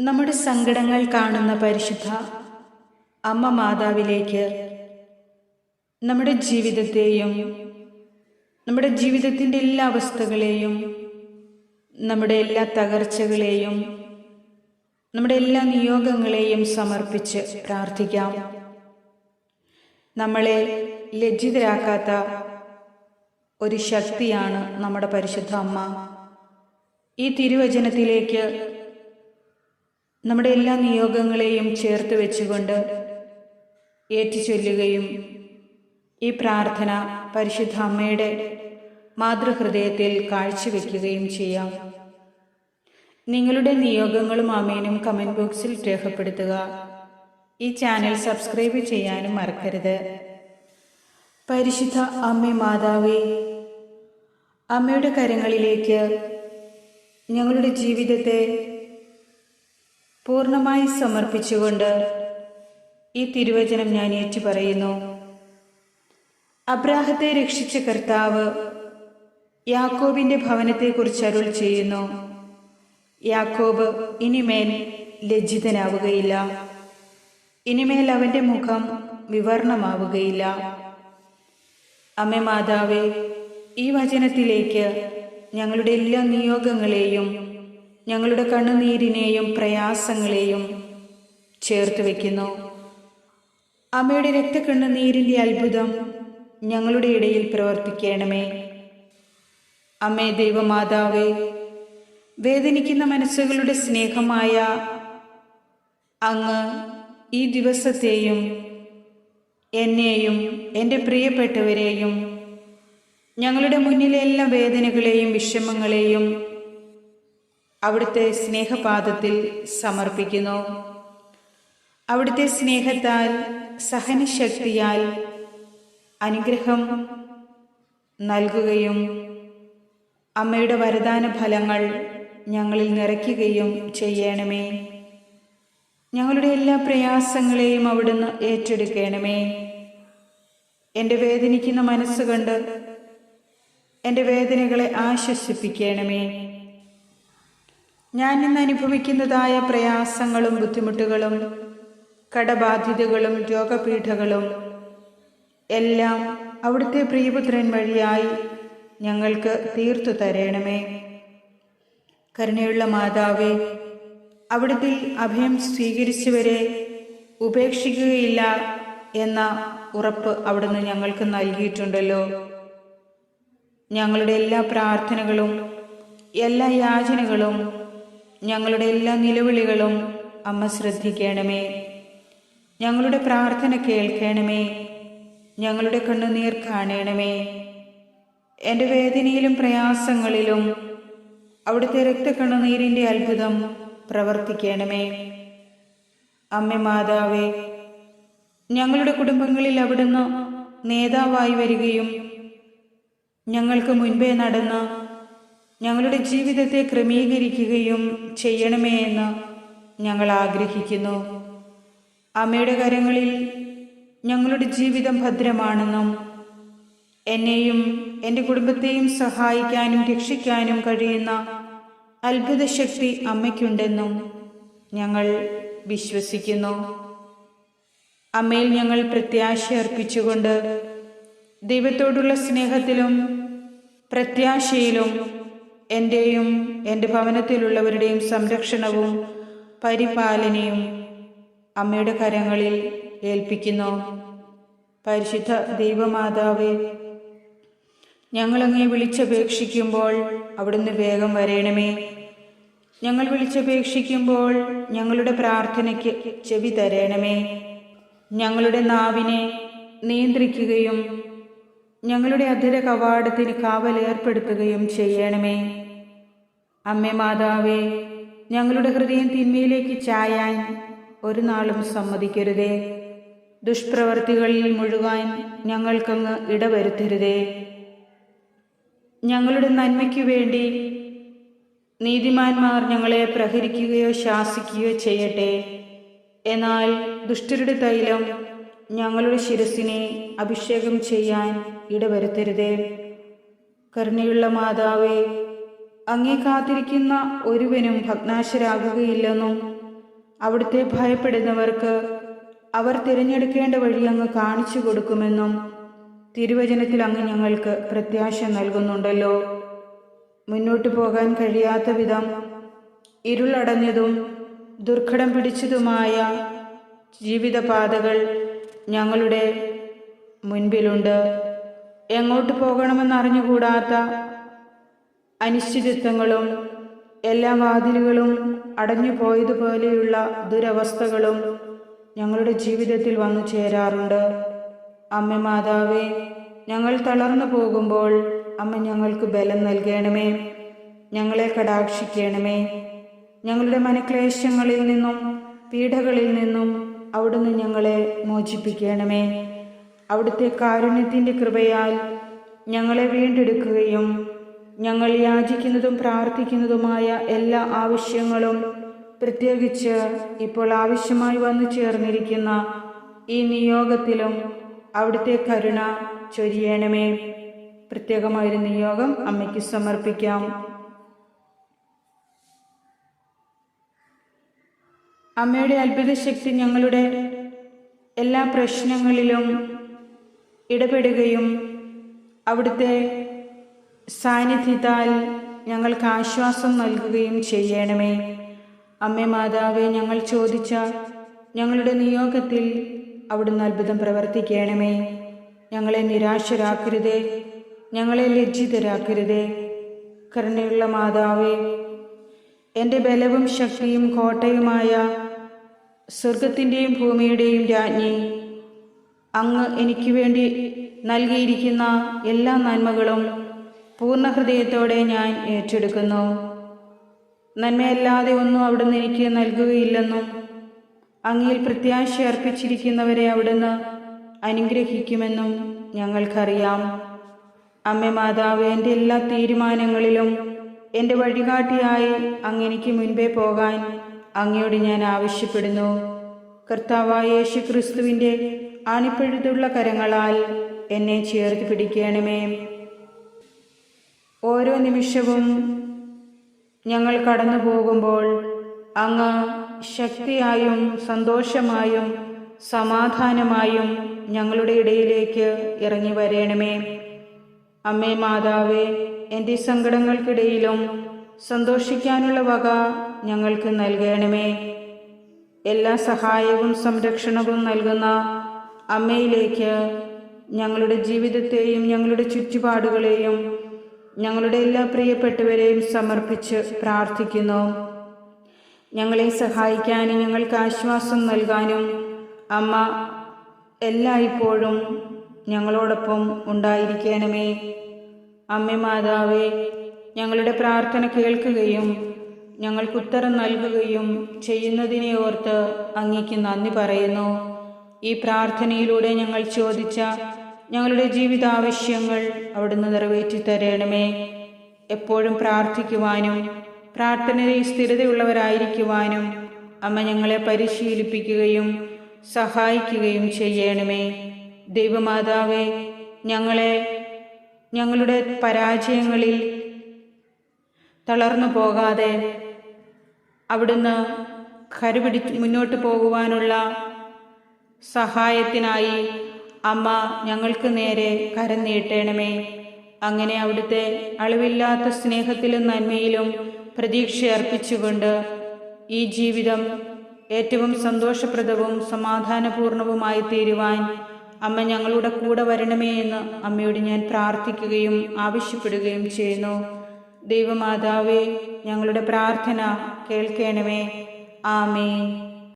നമ്മുടെ സങ്കടങ്ങൾ കാണുന്ന പരിശുദ്ധ അമ്മ മാതാവിലേക്ക് നമ്മുടെ ജീവിതത്തെയും നമ്മുടെ ജീവിതത്തിന്റെ എല്ലാ അവസ്ഥകളെയും നമ്മുടെ എല്ലാ തകർച്ചകളെയും നമ്മുടെ എല്ലാ നിയോഗങ്ങളെയും സമർപ്പിച്ച് പ്രാർത്ഥിക്കാം. നമ്മളെ ലജ്ജിതരാക്കാത്ത ഒരു ശക്തിയാണ് നമ്മുടെ പരിശുദ്ധ അമ്മ. ഈ തിരുവചനത്തിലേക്ക് നമ്മുടെ എല്ലാ നിയോഗങ്ങളെയും ചേർത്ത് വെച്ചുകൊണ്ട് ഏറ്റുചൊല്ലുകയും ഈ പ്രാർത്ഥന പരിശുദ്ധ അമ്മയുടെ മാതൃഹൃദയത്തിൽ കാഴ്ചവെക്കുകയും ചെയ്യാം. നിങ്ങളുടെ നിയോഗങ്ങളും ആമേനും കമന്റ് ബോക്സിൽ രേഖപ്പെടുത്തുക. ഈ ചാനൽ സബ്സ്ക്രൈബ് ചെയ്യാനും മറക്കരുത്. പരിശുദ്ധ അമ്മ മാതാവേ അമ്മയുടെ കരങ്ങളിലേക്ക് ഞങ്ങളുടെ ജീവിതത്തെ പൂർണമായി സമർപ്പിച്ചുകൊണ്ട് ഈ തിരുവചനം ഞാൻ ഏറ്റു പറയുന്നു അബ്രാഹത്തെ രക്ഷിച്ച കർത്താവ് യാക്കോബിന്റെ ഭവനത്തെക്കുറിച്ച് അരുൾ ചെയ്യുന്നു. യാക്കോബ് ഇനിമേൽ ലജ്ജിതനാവുകയില്ല. ഇനിമേൽ അവന്റെ മുഖം വിവർണമാവുകയില്ല. അമ്മ മാതാവേ ഈ വചനത്തിലേക്ക് ഞങ്ങളുടെ എല്ലാ നിയോഗങ്ങളെയും ഞങ്ങളുടെ കണ്ണുനീരിനെയും പ്രയാസങ്ങളെയും ചേർത്ത് വയ്ക്കുന്നു അമ്മയുടെ രക്തക്കണ്ണുനീരിന്റെ അത്ഭുതം ഞങ്ങളുടെ ഇടയിൽ പ്രവർത്തിക്കണമേ. അമ്മേ ദൈവമാതാവേ വേദനിക്കുന്ന മനസ്സുകളുടെ സ്നേഹമായ അങ്ങ് ഈ ദിവസത്തെയും എന്നെയും എന്റെ പ്രിയപ്പെട്ടവരെയും ഞങ്ങളുടെ മുന്നിലെ എല്ലാ വേദനകളെയും വിഷമങ്ങളെയും അവിടുത്തെ സ്നേഹപാദത്തിൽ സമർപ്പിക്കുന്നു. അവിടുത്തെ സ്നേഹത്താൽ സഹനശക്തിയാൽ അനുഗ്രഹം നൽകുകയും അമ്മയുടെ വരദാന ഫലങ്ങൾ ഞങ്ങളിൽ നിറയ്ക്കുകയും ചെയ്യണമേ. ഞങ്ങളുടെ എല്ലാ പ്രയാസങ്ങളെയും അവിടുന്ന് ഏറ്റെടുക്കണമേ. എന്റെ വേദനിക്കുന്ന മനസ്സുകൊണ്ട് എന്റെ വേദനകളെ ആശ്വസിപ്പിക്കണമേ. ഞാൻ ഇന്ന് അനുഭവിക്കുന്നതായ പ്രയാസങ്ങളും ബുദ്ധിമുട്ടുകളും കടബാധ്യതകളും രോഗപീഠകളും എല്ലാം അവിടുത്തെ പ്രിയപുത്രൻ വഴിയായി ഞങ്ങൾക്ക് തീർത്തു തരണമേ. കരുണയുള്ള മാതാവേ അവിടുത്തെ അഭയം സ്വീകരിച്ചവരെ ഉപേക്ഷിക്കുകയില്ല എന്ന ഉറപ്പ് അവിടുന്ന് ഞങ്ങൾക്ക് നൽകിയിട്ടുണ്ടല്ലോ. ഞങ്ങളുടെ എല്ലാ പ്രാർത്ഥനകളും എല്ലാ യാചനകളും ഞങ്ങളുടെ എല്ലാ നിലവിളികളും അമ്മ ശ്രദ്ധിക്കണമേ. ഞങ്ങളുടെ പ്രാർത്ഥന കേൾക്കണമേ. ഞങ്ങളുടെ കണ്ണുനീർ കാണണമേ. എന്റെ വേദനയിലും പ്രയാസങ്ങളിലും അവിടുത്തെ രക്തക്കണ്ണുനീരിന്റെ അത്ഭുതം പ്രവർത്തിക്കണമേ. അമ്മ മാതാവേ ഞങ്ങളുടെ കുടുംബങ്ങളിൽ അവിടുന്ന് നേതാവായി വരികയും ഞങ്ങൾക്ക് മുൻപേ നടന്ന് ഞങ്ങളുടെ ജീവിതത്തെ ക്രമീകരിക്കുകയും ചെയ്യണമേ എന്ന് ഞങ്ങൾ ആഗ്രഹിക്കുന്നു. അമ്മയുടെ കരങ്ങളിൽ ഞങ്ങളുടെ ജീവിതം ഭദ്രമാണെന്നും എന്നെയും എന്റെ കുടുംബത്തെയും സഹായിക്കാനും രക്ഷിക്കാനും കഴിയുന്ന അത്ഭുത ശക്തി അമ്മയ്ക്കുണ്ടെന്നും ഞങ്ങൾ വിശ്വസിക്കുന്നു. അമ്മയിൽ ഞങ്ങൾ പ്രത്യാശ അർപ്പിച്ചുകൊണ്ട് ദൈവത്തോടുള്ള സ്നേഹത്തിലും പ്രത്യാശയിലും എന്റെയും എന്റെ ഭവനത്തിലുള്ളവരുടെയും സംരക്ഷണവും പരിപാലനയും അമ്മയുടെ കരങ്ങളിൽ ഏൽപ്പിക്കുന്നു. പരിശുദ്ധ ദൈവമാതാവേ ഞങ്ങളങ്ങേ വിളിച്ചപേക്ഷിക്കുമ്പോൾ അവിടുന്ന് വേഗം വരയണമേ ഞങ്ങൾ വിളിച്ചപേക്ഷിക്കുമ്പോൾ ഞങ്ങളുടെ പ്രാർത്ഥനയ്ക്ക് ചെവി തരണമേ. ഞങ്ങളുടെ നാവിനെ നിയന്ത്രിക്കുകയും ഞങ്ങളുടെ അധര കവാടത്തിന് കാവലേർപ്പെടുത്തുകയും ചെയ്യണമേ. അമ്മേ മാതാവേ ഞങ്ങളുടെ ഹൃദയം തിന്മയിലേക്ക് ചായാൻ ഒരു നാളും സമ്മതിക്കരുതേ. ദുഷ്പ്രവർത്തികളിൽ മുഴുകാൻ ഞങ്ങൾക്കങ്ങ് ഇടവരുത്തരുതേ. ഞങ്ങളുടെ നന്മയ്ക്കു വേണ്ടി നീതിമാന്മാർ ഞങ്ങളെ പ്രഹരിക്കുകയോ ശാസിക്കുകയോ ചെയ്യട്ടെ. എന്നാൽ ദുഷ്ടരുടെ തൈലം ഞങ്ങളുടെ ശിരസിനെ അഭിഷേകം ചെയ്യാൻ ഇടവരുത്തരുതേ. കരുണയുള്ള മാതാവേ അങ്ങേ കാത്തിരിക്കുന്ന ഒരുവനും ഭഗ്നാശരാകുകയില്ലെന്നും അവിടുത്തെ ഭയപ്പെടുന്നവർക്ക് അവർ തിരഞ്ഞെടുക്കേണ്ട വഴി അങ്ങ് കാണിച്ചു കൊടുക്കുമെന്നും തിരുവചനത്തിൽ അങ്ങ് ഞങ്ങൾക്ക് പ്രത്യാശ നൽകുന്നുണ്ടല്ലോ. മുന്നോട്ടു പോകാൻ കഴിയാത്ത വിധം ഇരുളടഞ്ഞതും ദുർഘടം പിടിച്ചതുമായ ജീവിതപാതകൾ ഞങ്ങളുടെ മുൻപിലുണ്ട്. എങ്ങോട്ട് പോകണമെന്നറിഞ്ഞുകൂടാത്ത അനിശ്ചിതത്വങ്ങളും എല്ലാ വാതിലുകളും അടഞ്ഞു പോയതുപോലെയുള്ള ദുരവസ്ഥകളും ഞങ്ങളുടെ ജീവിതത്തിൽ വന്നു ചേരാറുണ്ട്. അമ്മ മാതാവേ ഞങ്ങൾ തളർന്നു പോകുമ്പോൾ അമ്മ ഞങ്ങൾക്ക് ബലം നൽകണമേ. ഞങ്ങളെ കടാക്ഷിക്കണമേ. ഞങ്ങളുടെ മനക്ലേശങ്ങളിൽ നിന്നും പീഡകളിൽ നിന്നും അവിടുന്ന് ഞങ്ങളെ മോചിപ്പിക്കണമേ. അവിടുത്തെ കാരുണ്യത്തിന്റെ കൃപയാൽ ഞങ്ങളെ വീണ്ടെടുക്കുകയും ഞങ്ങൾ യാചിക്കുന്നതും പ്രാർത്ഥിക്കുന്നതുമായ എല്ലാ ആവശ്യങ്ങളും പ്രത്യേകിച്ച് ഇപ്പോൾ ആവശ്യമായി വന്നു ചേർന്നിരിക്കുന്ന ഈ നിയോഗത്തിലും അവിടുത്തെ കരുണ ചൊരിയണമേ. പ്രത്യേകമായൊരു നിയോഗം അമ്മയ്ക്ക് സമർപ്പിക്കാം. അമ്മയുടെ അത്ഭുത ശക്തി ഞങ്ങളുടെ എല്ലാ പ്രശ്നങ്ങളിലും ഇടപെടുകയും അവിടുത്തെ സാന്നിധ്യത്താൽ ഞങ്ങൾക്ക് ആശ്വാസം നൽകുകയും ചെയ്യണമേ. അമ്മേ മാതാവെ ഞങ്ങൾ ചോദിച്ച ഞങ്ങളുടെ നിയോഗത്തിൽ അവിടുന്ന് അത്ഭുതം പ്രവർത്തിക്കണമേ. ഞങ്ങളെ നിരാശരാക്കരുതേ. ഞങ്ങളെ ലജ്ജിതരാക്കരുതേ. കരുണയുള്ള മാതാവേ എന്റെ ബലവും ശക്തിയും കോട്ടയുമായ സ്വർഗത്തിന്റെയും ഭൂമിയുടെയും രാജ്ഞി അങ്ങ് എനിക്ക് വേണ്ടി നൽകിയിരിക്കുന്ന എല്ലാ നന്മകളും പൂർണ ഹൃദയത്തോടെ ഞാൻ ഏറ്റെടുക്കുന്നു. നന്മയല്ലാതെ ഒന്നും അവിടുന്ന് എനിക്ക് നൽകുകയില്ലെന്നും അങ്ങിൽ പ്രത്യാശ അർപ്പിച്ചിരിക്കുന്നവരെ അവിടുന്ന് അനുഗ്രഹിക്കുമെന്നും ഞങ്ങൾക്കറിയാം. അമ്മ മാതാവ് എന്റെ എല്ലാ തീരുമാനങ്ങളിലും എന്റെ വഴികാട്ടിയായി അങ്ങെനിക്ക് മുൻപേ പോകാൻ അങ്ങയോട് ഞാൻ ആവശ്യപ്പെടുന്നു. കർത്താവായ യേശു ക്രിസ്തുവിന്റെ ആണിപ്പഴുതുള്ള കരങ്ങളാൽ എന്നെ ചേർത്ത് പിടിക്കണമേ. ഓരോ നിമിഷവും ഞങ്ങൾ കടന്നു പോകുമ്പോൾ അങ്ങ് ശക്തിയായും സന്തോഷമായും സമാധാനമായും ഞങ്ങളുടെ ഇടയിലേക്ക് ഇറങ്ങി വരേണമേ. അമ്മേ മാതാവേ എന്റെ സങ്കടങ്ങൾക്കിടയിലും സന്തോഷിക്കാനുള്ള വക ഞങ്ങൾക്ക് നൽകണമേ. എല്ലാ സഹായവും സംരക്ഷണവും നൽകുന്ന അമ്മയിലേക്ക് ഞങ്ങളുടെ ജീവിതത്തെയും ഞങ്ങളുടെ ചുറ്റുപാടുകളെയും ഞങ്ങളുടെ എല്ലാ പ്രിയപ്പെട്ടവരെയും സമർപ്പിച്ച് പ്രാർത്ഥിക്കുന്നു. ഞങ്ങളെ സഹായിക്കാനും ഞങ്ങൾക്ക് ആശ്വാസം നൽകാനും അമ്മ എല്ലായ്പ്പോഴും ഞങ്ങളോടൊപ്പം ഉണ്ടായിരിക്കണമേ. അമ്മ മാതാവേ ഞങ്ങളുടെ പ്രാർത്ഥന കേൾക്കുകയും ഞങ്ങൾക്ക് ഉത്തരം നൽകുകയും ചെയ്യുന്നതിനെ ഓർത്ത് അങ്ങേക്ക് നന്ദി പറയുന്നു. ഈ പ്രാർത്ഥനയിലൂടെ ഞങ്ങൾ ചോദിച്ച ഞങ്ങളുടെ ജീവിതാവശ്യങ്ങൾ അവിടുന്ന് നിറവേറ്റി തരണമേ. എപ്പോഴും പ്രാർത്ഥിക്കുവാനും പ്രാർത്ഥനയിൽ സ്ഥിരതയുള്ളവരായിരിക്കുവാനും അമ്മ ഞങ്ങളെ പരിശീലിപ്പിക്കുകയും സഹായിക്കുകയും ചെയ്യണമേ. ദൈവമാതാവേ ഞങ്ങളെ ഞങ്ങളുടെ പരാജയങ്ങളിൽ തളർന്നു പോകാതെ അവിടുന്ന് കരുപിടി മുന്നോട്ട് പോകുവാനുള്ള സഹായത്തിനായി അമ്മ ഞങ്ങൾക്ക് നേരെ കരം നീട്ടണമേ. അങ്ങനെ അവിടുത്തെ അളവില്ലാത്ത സ്നേഹത്തിലും നന്മയിലും പ്രതീക്ഷ അർപ്പിച്ചുകൊണ്ട് ഈ ജീവിതം ഏറ്റവും സന്തോഷപ്രദവും സമാധാനപൂർണവുമായി തീരുവാൻ അമ്മ ഞങ്ങളുടെ കൂടെ വരണമേ എന്ന് അമ്മയോട് ഞാൻ പ്രാർത്ഥിക്കുകയും ആവശ്യപ്പെടുകയും ചെയ്യുന്നു. ദൈവമാതാവേ ഞങ്ങളുടെ പ്രാർത്ഥന കേൾക്കണമേ. ആമേ